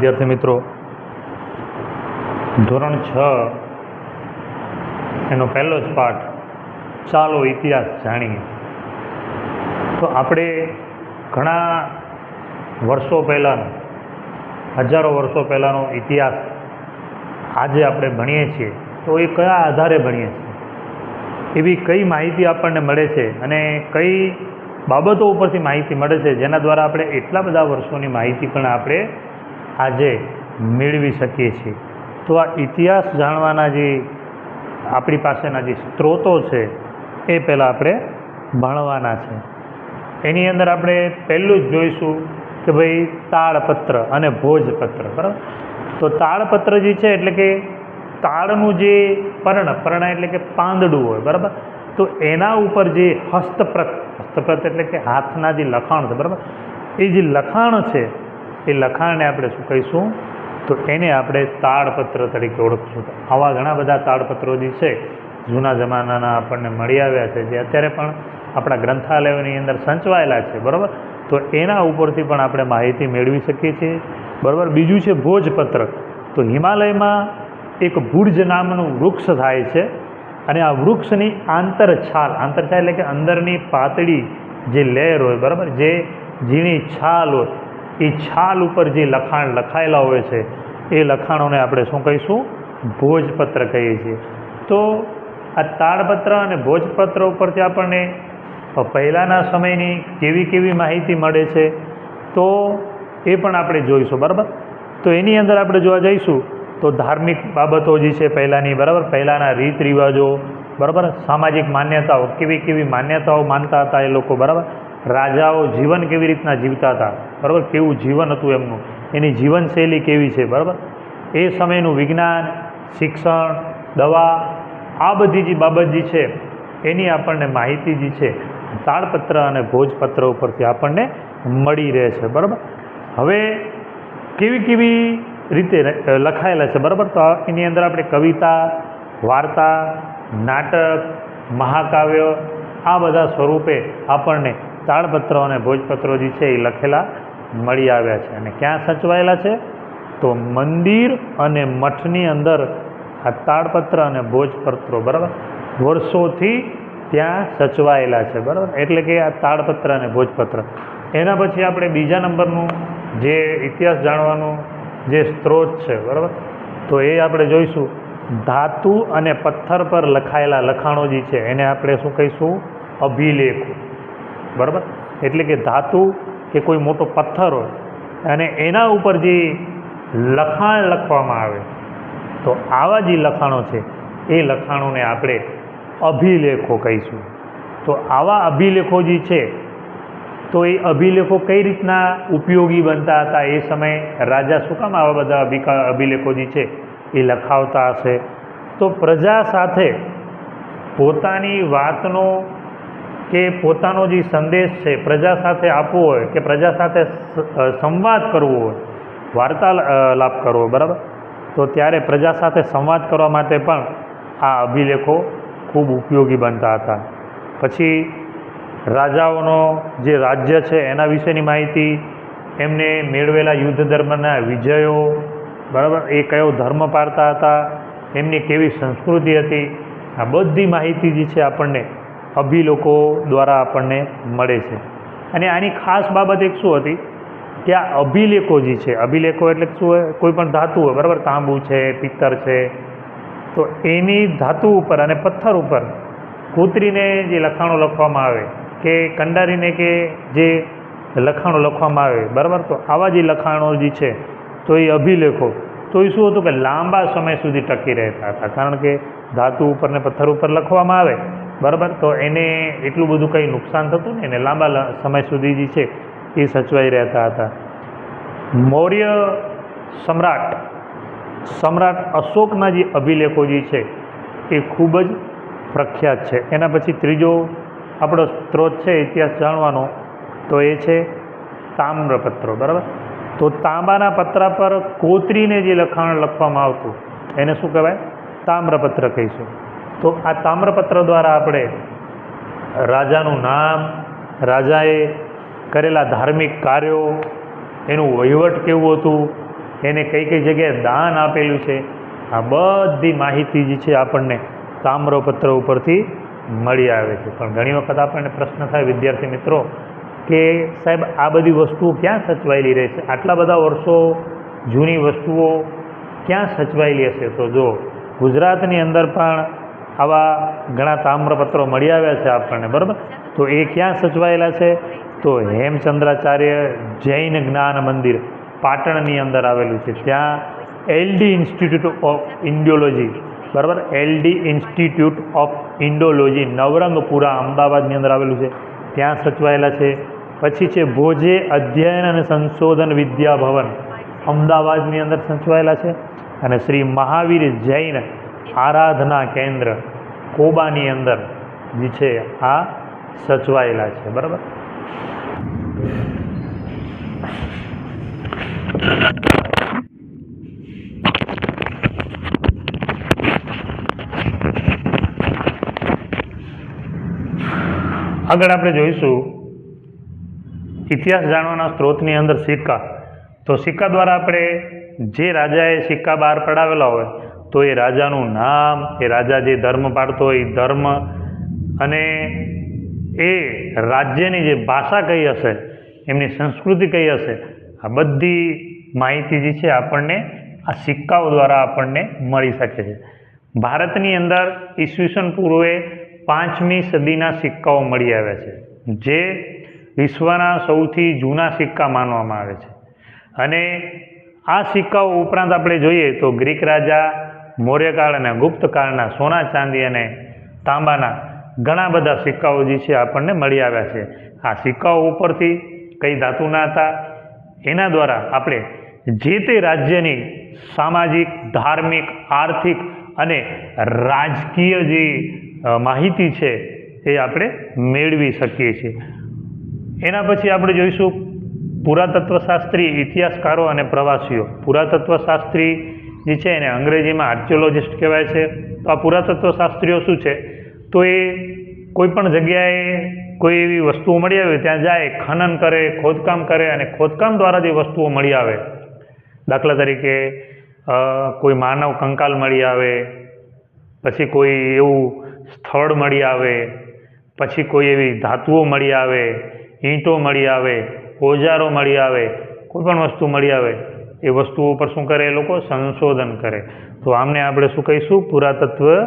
વિદ્યાર્થી મિત્રો, ધોરણ છ એનો પહેલો જ પાઠ, ચાલો ઇતિહાસ જાણીએ. તો આપણે ઘણા વર્ષો પહેલાંનો, હજારો વર્ષો પહેલાંનો ઇતિહાસ આજે આપણે ભણીએ છીએ. તો એ કયા આધારે ભણીએ છીએ? એવી કઈ માહિતી આપણને મળે છે અને કઈ બાબતો ઉપરથી માહિતી મળે છે જેના દ્વારા આપણે એટલા બધા વર્ષોની માહિતી પણ આપણે આજે મેળવી શકીએ છીએ. તો આ ઇતિહાસ જાણવાના જે આપણી પાસેના જે સ્ત્રોતો છે, એ પહેલાં આપણે ભણવાના છે. એની અંદર આપણે પહેલું જ જોઈશું કે ભાઈ તાળપત્ર અને ભોજપત્ર, બરાબર? તો તાળપત્ર જે છે, એટલે કે તાળનું જે પર્ણ પર્ણ એટલે કે પાંદડું હોય, બરાબર? તો એના ઉપર જે હસ્તપ્રત હસ્તપ્રત એટલે કે હાથના જે લખાણ છે, બરાબર? એ જે લખાણ છે એ લખાણને આપણે શું કહીશું? તો એને આપણે તાળપત્ર તરીકે ઓળખશું. આવા ઘણા બધા તાળપત્રો જે છે, જૂના જમાનાના આપણને મળી આવ્યા છે, જે અત્યારે પણ આપણા ગ્રંથાલયોની અંદર સંચવાયેલા છે, બરાબર? તો એના ઉપરથી પણ આપણે માહિતી મેળવી શકીએ છીએ. બરાબર? બીજું છે ભોજપત્ર. તો હિમાલયમાં એક ભુર્જ નામનું વૃક્ષ થાય છે અને આ વૃક્ષની આંતરછાલ આંતરછાલ એટલે કે અંદરની પાતળી જે લહેર હોય, બરાબર? જે ઝીણી છાલ હોય એ છાલ ઉપર જે લખાણ લખાયેલા હોય છે, એ લખાણોને આપણે શું કહીશું? ભોજપત્ર કહીએ છીએ. તો આ તાડપત્ર અને ભોજપત્ર ઉપરથી આપણને પહેલાંના સમયની કેવી કેવી માહિતી મળે છે, તો એ પણ આપણે જોઈશું, બરાબર? તો એની અંદર આપણે જોવા જઈશું, તો ધાર્મિક બાબતો જે છે પહેલાંની, બરાબર? પહેલાંના રીત રિવાજો બરાબર? સામાજિક માન્યતાઓ, કેવી કેવી માન્યતાઓ માનતા હતા એ લોકો, બરાબર? રાજાઓ જીવન કેવી રીતના જીવતા હતા? બરાબર? કેવું જીવન હતું એમનું? એની જીવનશૈલી કેવી છે? બરાબર? એ સમયનું વિજ્ઞાન, શિક્ષણ, દવા, આ બધી જે બાબત જે છે, એની આપણને માહિતી જે છે તાળપત્ર અને ભોજપત્ર ઉપરથી આપણને મળી રહે છે. બરાબર? હવે કેવી કેવી રીતે લખાયેલા છે? બરાબર? તો એની અંદર આપણે કવિતા, વાર્તા, નાટક, મહાકાવ્ય આ બધા સ્વરૂપે આપણને તાળપત્રો અને ભોજપત્રો જે છે એ લખેલા મળી આવ્યા છે. અને ક્યાં સચવાયેલા છે? તો મંદિર અને મઠની અંદર આ તાળપત્ર અને ભોજપત્રો, બરાબર? વર્ષોથી ત્યાં સચવાયેલા છે, બરાબર? એટલે કે આ તાળપત્ર અને ભોજપત્ર. એના પછી આપણે બીજા નંબરનું જે ઇતિહાસ જાણવાનું જે સ્ત્રોત છે, બરાબર? તો એ આપણે જોઈશું. ધાતુ અને પથ્થર પર લખાયેલા લખાણો જે છે, એને આપણે શું કહીશું? અભિલેખો. બરાબર? એટલે કે ધાતુ કે કોઈ મોટો પથ્થર હોય, અને એના ઉપર જે લખાણ લખવામાં આવે, તો આવા જે લખાણો છે, એ લખાણોને આપણે અભિલેખો કહીશું. તો આવા અભિલેખો જે છે, તો એ અભિલેખો કઈ રીતના ઉપયોગી બનતા હતા? એ સમયે રાજા શું કામ આવા બધા અભિલેખો જે છે, એ લખાવતા હશે? તો પ્રજા સાથે પોતાની વાતનો કે પોતાનો જે સંદેશ છે, પ્રજા સાથે આપવો હોય કે પ્રજા સાથે સંવાદ કરવો હોય, વાર્તાલાપ કરવો બરાબર? તો ત્યારે પ્રજા સાથે સંવાદ કરવા માટે પણ આ અભિલેખો ખૂબ ઉપયોગી બનતા હતા. પછી રાજાઓનો જે રાજ્ય છે, એના વિશેની માહિતી એમને મેળવેલા યુદ્ધ ધર્મના વિજયો, બરાબર? એ કયો ધર્મ પાળતા હતા, એમની કેવી સંસ્કૃતિ હતી, આ બધી માહિતી જે છે આપણને અભિલેખો દ્વારા આપણને મળે છે. અને આની ખાસ બાબત એક શું હતી કે આ અભિલેખો જે છે, અભિલેખો એટલે શું હોય? કોઈ પણ ધાતુ હોય, બરાબર? તાંબુ છે, પિત્તર છે. તો એની ધાતુ ઉપર અને પથ્થર ઉપર કોતરીને જે લખાણો લખવામાં આવે, કે કંડારીને કે જે લખાણો લખવામાં આવે, બરાબર? તો આવા જે લખાણો જે છે, તો એ અભિલેખો. તો એ શું હતું કે લાંબા સમય સુધી ટકી રહેતા હતા. કારણ કે ધાતુ ઉપર ને પથ્થર ઉપર લખવામાં આવે બરાબર? તો એને એટલું બધું કંઈ નુકસાન થતું ને એને લાંબા સમય સુધી જે છે એ સચવાઈ રહેતા હતા. મૌર્ય સમ્રાટ સમ્રાટ અશોકના જે અભિલેખો જે છે એ ખૂબ જ પ્રખ્યાત છે. એના પછી ત્રીજો આપણો સ્ત્રોત છે, ઇતિહાસ જાણવાનો, તો એ છે તામ્રપત્રો, બરાબર? તો તાંબાના પત્રા પર કોતરીને જે લખાણ લખવામાં આવતું, એને શું કહેવાય? તામ્રપત્ર કહીશું. તો આ તામ્રપત્ર દ્વારા આપણે રાજાનું નામ, રાજાએ કરેલા ધાર્મિક કાર્યો, એનું વહીવટ કેવું હતું, એને કઈ કઈ જગ્યાએ દાન આપેલું છે, આ બધી માહિતી જે છે આપણને તામ્રપત્ર ઉપરથી મળી આવે છે. પણ ઘણી વખત આપણને પ્રશ્ન થાય, વિદ્યાર્થી મિત્રો, કે સાહેબ, આ બધી વસ્તુઓ ક્યાં સચવાયેલી રહે છે? આટલા બધા વર્ષો જૂની વસ્તુઓ ક્યાં સચવાયેલી હશે? તો જો ગુજરાતની અંદર પણ આવા ઘણા તામ્રપત્રો મળી આવ્યા છે આપણને, બરાબર? તો એ ક્યાં સચવાયેલા છે? તો હેમચંદ્રાચાર્ય જૈન જ્ઞાન મંદિર પાટણની અંદર આવેલું છે. ત્યાં એલડી ઇન્સ્ટિટ્યૂટ ઓફ ઇન્ડિયોલોજી, બરાબર? LD institute of Indology Navrangpura અમદાવાદની અંદર આવેલું છે. ત્યાં સચવાયેલા છે. પછી છે ભોજે અધ્યયન અને સંશોધન વિદ્યાભવન અમદાવાદની અંદર સચવાયેલા છે. અને શ્રી મહાવીર જૈન આરાધના કેન્દ્ર કોબાની અંદર જે છે, આ સચવાયેલા છે, બરાબર? આગળ આપણે જોઈશું, ઇતિહાસ જાણવાના સ્ત્રોતની અંદર સિક્કા. તો સિક્કા દ્વારા આપણે જે રાજાએ સિક્કા બહાર પડાવેલા હોય તો એ રાજાનું નામ, એ રાજા જે ધર્મ પાડતો હોય એ ધર્મ, અને એ રાજ્યની જે ભાષા કઈ હશે, એમની સંસ્કૃતિ કઈ હશે, આ બધી માહિતી જે છે આપણને આ સિક્કાઓ દ્વારા આપણને મળી શકે છે. ભારતની અંદર ઈસવીસન પૂર્વે પાંચમી સદીના સિક્કાઓ મળી આવ્યા છે, જે વિશ્વના સૌથી જૂના સિક્કા માનવામાં આવે છે. અને આ સિક્કાઓ ઉપરાંત આપણે જોઈએ તો ગ્રીક રાજા મૌર્યકાળ અને ગુપ્તકાળના સોના ચાંદી અને તાંબાના ઘણા બધા સિક્કાઓ જે છે આપણને મળી આવ્યા છે. આ સિક્કાઓ ઉપરથી કઈ ધાતુના હતા? એના દ્વારા આપણે જે તે રાજ્યની સામાજિક, ધાર્મિક, આર્થિક અને રાજકીય જે માહિતી છે એ આપણે મેળવી શકીએ છીએ. એના પછી આપણે જોઈશું પુરાતત્વશાસ્ત્રી, ઇતિહાસકારો અને પ્રવાસીઓ. પુરાતત્વશાસ્ત્રી જે છે એને અંગ્રેજીમાં આર્કિયોલોજિસ્ટ કહેવાય છે. તો આ પુરાતત્વશાસ્ત્રીઓ શું છે? તો એ કોઈ પણ જગ્યાએ કોઈ એવી વસ્તુઓ મળી આવે, ત્યાં જાય, ખનન કરે, ખોદકામ કરે અને ખોદકામ દ્વારા જે વસ્તુઓ મળી આવે. દાખલા તરીકે કોઈ માનવ કંકાલ મળી આવે, પછી કોઈ એવું સ્થળ મળી આવે, પછી કોઈ એવી ધાતુઓ મળી આવે, ઈંટો મળી આવે, ઓજારો મળી આવે, કોઈ પણ વસ્તુ મળી આવે. એ વસ્તુઓ ઉપર શું કરે એ લોકો? સંશોધન કરે. તો આમને આપણે શું કહીશું? પુરાતત્વ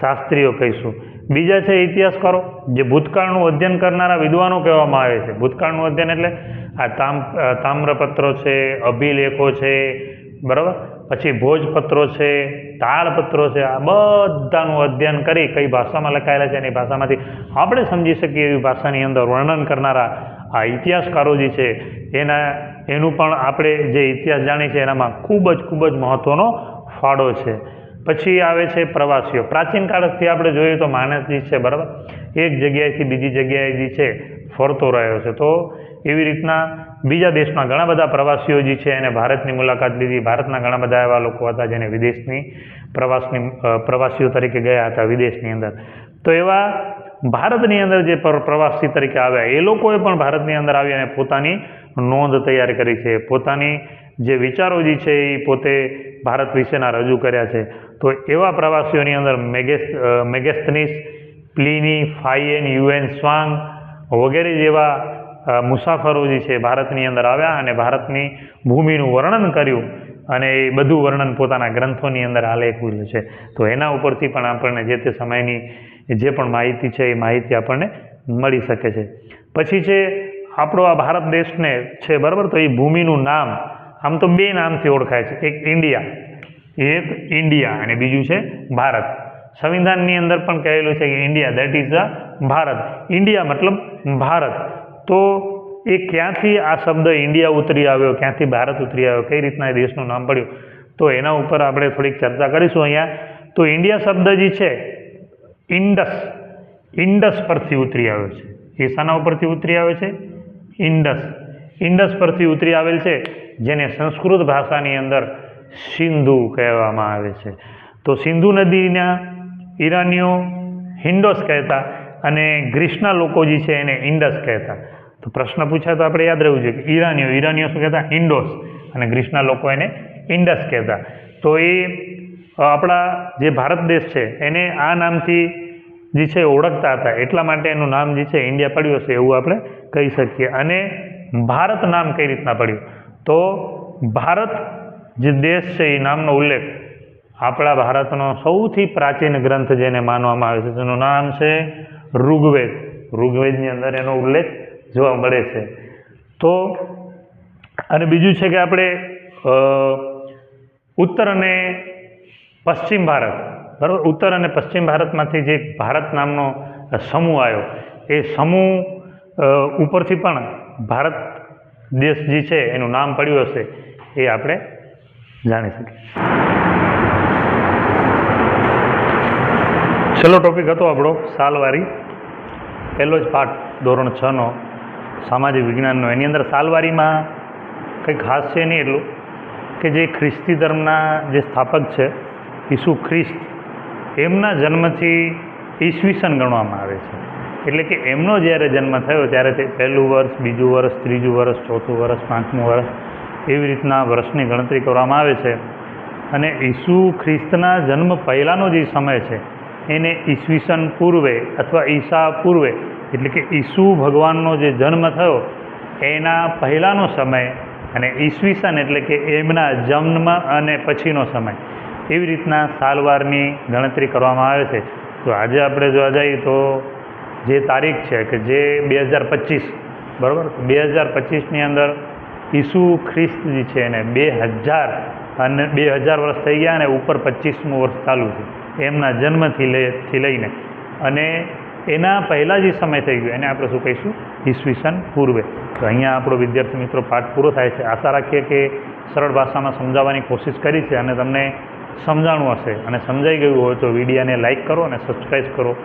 શાસ્ત્રીઓ કહીશું. બીજા છે ઇતિહાસકારો. જે ભૂતકાળનું અધ્યયન કરનારા વિદ્વાનો કહેવામાં આવે છે. ભૂતકાળનું અધ્યયન એટલે આ તામ તામ્રપત્રો છે, અભિલેખો છે, બરાબર? પછી ભોજપત્રો છે તાળપત્રો છે, આ બધાનું અધ્યયન કરી કઈ ભાષામાં લખાયેલા છે એની ભાષામાંથી આપણે સમજી શકીએ એવી ભાષાની અંદર વર્ણન કરનારા આ ઇતિહાસકારો જે છે, એના, એનું પણ આપણે જે ઇતિહાસ જાણીએ છીએ, એનામાં ખૂબ જ ખૂબ જ મહત્ત્વનો ફાળો છે. પછી આવે છે પ્રવાસીઓ. પ્રાચીન કાળથી આપણે જોઈએ તો માણસ જે છે, બરાબર? એક જગ્યાએથી બીજી જગ્યાએ જે છે, ફરતો રહ્યો છે. તો એવી રીતના બીજા દેશના ઘણા બધા પ્રવાસીઓ જે છે, એને ભારતની મુલાકાત લીધી. ભારતના ઘણા બધા એવા લોકો હતા જેને વિદેશની પ્રવાસની પ્રવાસીઓ તરીકે ગયા હતા વિદેશની અંદર. તો એવા ભારતની અંદર જે પ્રવાસી તરીકે આવ્યા, એ લોકોએ પણ ભારતની અંદર આવી અને પોતાની નોંધ તૈયાર કરી છે. પોતાની જે વિચારો જે છે એ પોતે ભારત વિશેના રજૂ કર્યા છે. તો એવા પ્રવાસીઓની અંદર મેગેસ મેગેસ્થનીસ પ્લિની ફાઇએન યુએન સ્વાંગ વગેરે જેવા મુસાફરો જે છે ભારતની અંદર આવ્યા અને ભારતની ભૂમિનું વર્ણન કર્યું અને એ બધું વર્ણન પોતાના ગ્રંથોની અંદર આલેખેલું છે. તો એના ઉપરથી પણ આપણને જે તે સમયની જે પણ માહિતી છે, એ માહિતી આપણને મળી શકે છે. પછી છે આપણો આ ભારત દેશને છે, બરાબર? તો એ ભૂમિનું નામ, આમ તો બે નામથી ઓળખાય છે. એક ઇન્ડિયા એક ઇન્ડિયા અને બીજું છે ભારત. સંવિધાનની અંદર પણ કહેલું છે કે India that is a Bharat. India મતલબ ભારત. તો એ ક્યાંથી આ શબ્દ ઇન્ડિયા ઉતરી આવ્યો? ક્યાંથી ભારત ઉતરી આવ્યો? કઈ રીતના એ દેશનું નામ પડ્યું? તો એના ઉપર આપણે થોડીક ચર્ચા કરીશું અહીંયા. તો ઇન્ડિયા શબ્દ જે છે ઇન્ડસ ઇન્ડસ પરથી ઉતરી આવ્યો છે. એ શાના ઉપરથી ઉતરી આવે છે? ઇન્ડસ. ઇન્ડસ પરથી ઉતરી આવેલ છે જેને સંસ્કૃત ભાષાની અંદર સિંધુ કહેવામાં આવે છે. તો સિંધુ નદીના ઈરાનીઓ હિન્ડોસ કહેતા અને ગ્રીસના લોકો જે છે એને ઇન્ડસ કહેતા. તો પ્રશ્ન પૂછાય તો આપણે યાદ રહેવું જોઈએ કે ઈરાનીઓ ઈરાનીઓ શું કહેતા? ઇન્ડોસ. અને ગ્રીસના લોકો એને ઇન્ડસ કહેતા. તો એ આપણા જે ભારત દેશ છે, એને આ નામથી જે છે ઓળખતા હતા, એટલા માટે એનું નામ જે છે ઇન્ડિયા પડ્યું હશે એવું આપણે કહી શકીએ. અને ભારત નામ કઈ રીતના પડ્યું? તો ભારત જે દેશ છે, એ નામનો ઉલ્લેખ આપણા ભારતનો સૌથી પ્રાચીન ગ્રંથ જેને માનવામાં આવે છે, તેનું નામ છે ઋગ્વેદ. ઋગ્વેદની અંદર એનો ઉલ્લેખ જોવા મળે છે. તો અને બીજું છે કે આપણે ઉત્તર અને પશ્ચિમ ભારત, બરાબર? ઉત્તર અને પશ્ચિમ ભારતમાંથી જે ભારત નામનો સમૂહ આવ્યો, એ સમૂહ ઉપરથી પણ ભારત દેશ જે છે એનું નામ પડ્યું હશે, એ આપણે જાણી શકીએ. છેલ્લો ટોપિક હતો આપણો, સાલવારી. પહેલો જ પાઠ, ધોરણ છનો સામાજિક વિજ્ઞાનનો. એની અંદર સાલવારીમાં કંઈ ખાસ છે નહીં એટલું, કે જે ખ્રિસ્તી ધર્મના જે સ્થાપક છે ઈસુ ખ્રિસ્ત એમના જન્મથી ઈસવીસન ગણવામાં આવે છે. એટલે કે એમનો જ્યારે જન્મ થયો ત્યારે તે પહેલું વર્ષ, બીજું વર્ષ, ત્રીજું વર્ષ, ચોથું વર્ષ, પાંચમું વર્ષ એવી રીતના વર્ષની ગણતરી કરવામાં આવે છે. અને ઈસુ ખ્રિસ્તના જન્મ પહેલાંનો જે સમય છે, એને ઈસવીસન પૂર્વે અથવા ઈસા પૂર્વે, એટલે કે ઈસુ ભગવાનનો જે જન્મ થયો, એના પહેલાંનો સમય અને ઈસવીસન એટલે કે એમના જન્મ અને પછીનો સમય. એવી રીતના સાલવારની ગણતરી કરવામાં આવે છે. તો આજે આપણે જોવા જઈએ તો જે તારીખ છે કે જે બે હજાર પચીસ, બરાબર? બે હજાર પચીસની અંદર ઈસુ ખ્રિસ્ત જે છે એને બે હજાર અને બે હજાર વર્ષ થઈ ગયા અને ઉપર પચીસમું વર્ષ ચાલુ છે. એમના જન્મથી લઈથી લઈને. અને એના પહેલાં જે સમય થઈ ગયો એને આપણે શું કહીશું? ઈસવીસન પૂર્વે. તો અહીંયા આપણો વિદ્યાર્થી મિત્રો પાઠ પૂરો થાય છે. આશા રાખીએ કે સરળ ભાષામાં સમજાવવાની કોશિશ કરી છે અને તમને સમજાણું હશે અને સમજાઈ ગયું હોય તો વિડીયાને લાઇક કરો અને સબસ્ક્રાઈબ કરો.